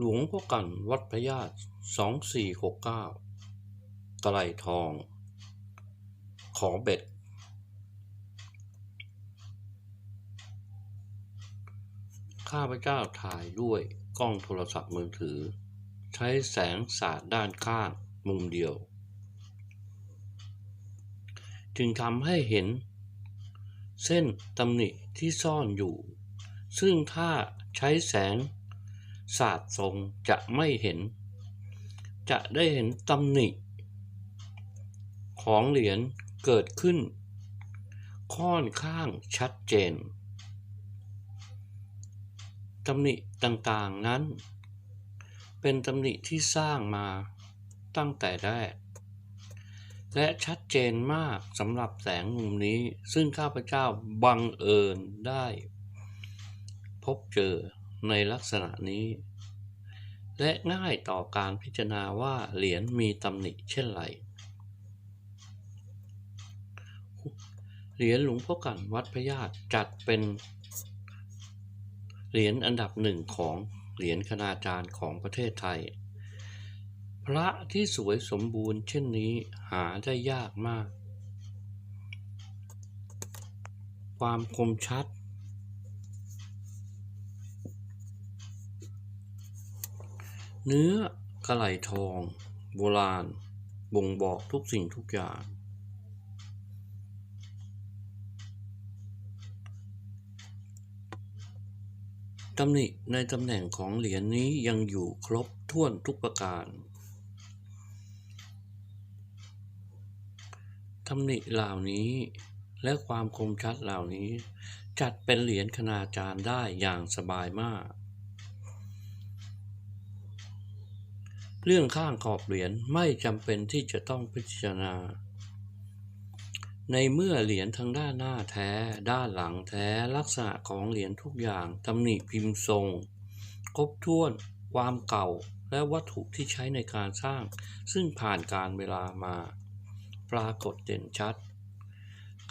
หลวงพ่อกันวัดพระญาติสองสี่หกเก้าไกลทอง ขอเบ็ด ข้าพเจ้าถ่ายด้วยกล้องโทรศัพท์มือถือ ใช้แสงสาดด้านข้างมุมเดียว จึงทำให้เห็น เส้นตำหนิที่ซ่อนอยู่ ซึ่งถ้าใช้แสง ศาสาดทรงจะไม่เห็น จะได้เห็นตำหนิ ของเหรียญเกิดขึ้น ค่อนข้างชัดเจนตำหนิต่างๆนั้น เป็นตำหนิที่สร้างมาตั้งแต่แรก และชัดเจนมากสำหรับแสงมุมนี้ ซึ่งข้าพเจ้าบังเอิญได้ พบเจอ ในลักษณะนี้ และง่ายต่อการพิจารณาว่าเหรียญมีตำหนิเช่นไรเหรียญหลวงพ่อกันวัดพระญาติจัดเป็นเหรียญอันดับหนึ่งของเหรียญคณาจารย์ของประเทศไทย พระที่สวยสมบูรณ์เช่นนี้หาได้ยากมาก ความคมชัด เนื้อกระไหลทอง โบราณ บ่งบอกทุกสิ่งทุกอย่าง ตำหนิในตำแหน่งของเหรียญนี้ยังอยู่ครบถ้วนทุกประการตำหนิเหล่านี้และความคมชัดเหล่านี้ จัดเป็นเหรียญคณาจารย์ได้อย่างสบายมาก เรื่องข้างขอบเหรียญไม่จำเป็นที่จะต้องพิจารณา ในเมื่อเหรียญทั้งด้านหน้าแท้ ด้านหลังแท้ลักษณะของเหรียญทุกอย่างตำหนิพิมพ์ทรง ครบถ้วน ความเก่าและวัตถุที่ใช้ในการสร้าง ซึ่งผ่านการเวลามา ปรากฏเด่นชัด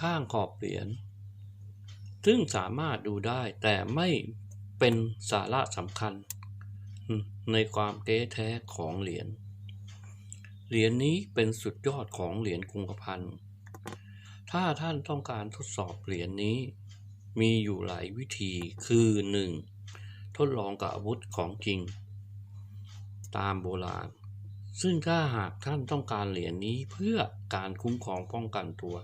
ข้างขอบเหรียญซึ่งสามารถดูได้แต่ไม่เป็นสาระสำคัญ ในความเก๊แท้ของเหรียญ เหรียญนี้เป็นสุดยอดของเหรียญกระพันธ์ถ้าท่านต้องการทดสอบเหรียญนี้ มีอยู่หลายวิธีคือ 1. ทดลองกับอาวุธของจริง ตามโบราณ ซึ่งถ้าหากท่านต้องการเหรียญนี้เพื่อการคุ้มครองป้องกันตัว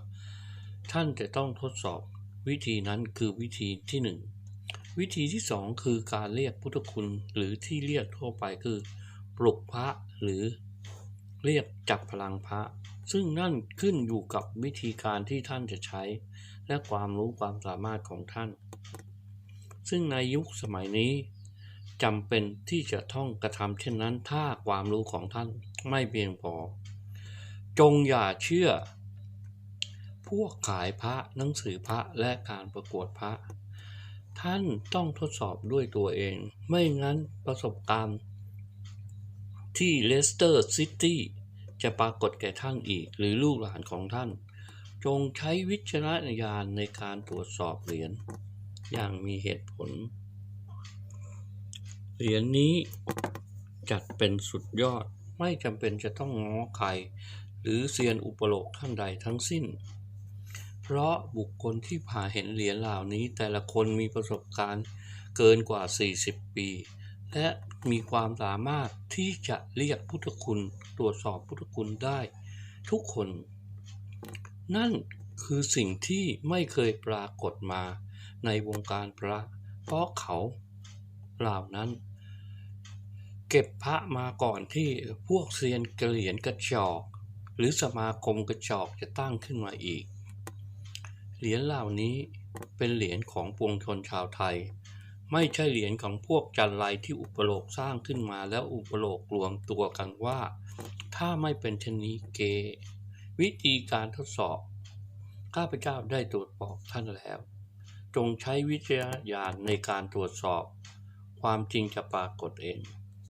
ท่านจะต้องทดสอบวิธีนั้นคือวิธีที่ 1 วิธีที่ 2 คือการเรียกพุทธคุณหรือที่เรียกทั่วไปคือ ปลุกพระหรือเรียกจับพลังพระ ซึ่งนั่นขึ้นอยู่กับวิธีการที่ท่านจะใช้ และความรู้ความสามารถของท่าน ซึ่งในยุคสมัยนี้จำเป็นที่จะต้องกระทำเช่นนั้นถ้าความรู้ของท่านไม่เพียงพอ จงอย่าเชื่อ พวกขายพระหนังสือพระและการประกวดพระ ท่านต้องทดสอบด้วยตัวเอง ไม่งั้นประสบการณ์ที่เลสเตอร์ซิตี้จะปรากฏแก่ท่านอีกหรือลูกหลานของท่าน จงใช้วิจารณญาณในการตรวจสอบเหรียญอย่างมีเหตุผล เหรียญนี้จัดเป็นสุดยอดไม่จำเป็นจะต้องง้อใคร หรือเซียนอุปโลกท่านใดทั้งสิ้น ราะบุคคลที่ผ่าเห็นเหรียญเหล่านี้ แต่ละคนมีประสบการณ์เกินกว่า 40 ปี และมีความสามารถที่จะเรียกพุทธคุณตรวจสอบพุทธคุณได้ ทุกคน นั่นคือสิ่งที่ไม่เคยปรากฏมาในวงการพระ เพราะเขาเหล่านั้น เก็บพระมาก่อนที่พวกเซียนเหรียญกระจอก หรือสมาคมกระจอกจะตั้งขึ้นมาอีก เหรียญเหล่านี้เป็นเหรียญของปวงชนชาวไทย ไม่ใช่เหรียญของพวกจันไรที่อุปโลกสร้างขึ้นมาแล้วอุปโลกรวมตัวกันว่า ถ้าไม่เป็นชนี้เก วิธีการทดสอบ ข้าพเจ้าได้ตรวจบอกท่านแล้ว จงใช้วิจารณญาณในการตรวจสอบ ความจริงจะปรากฏเอง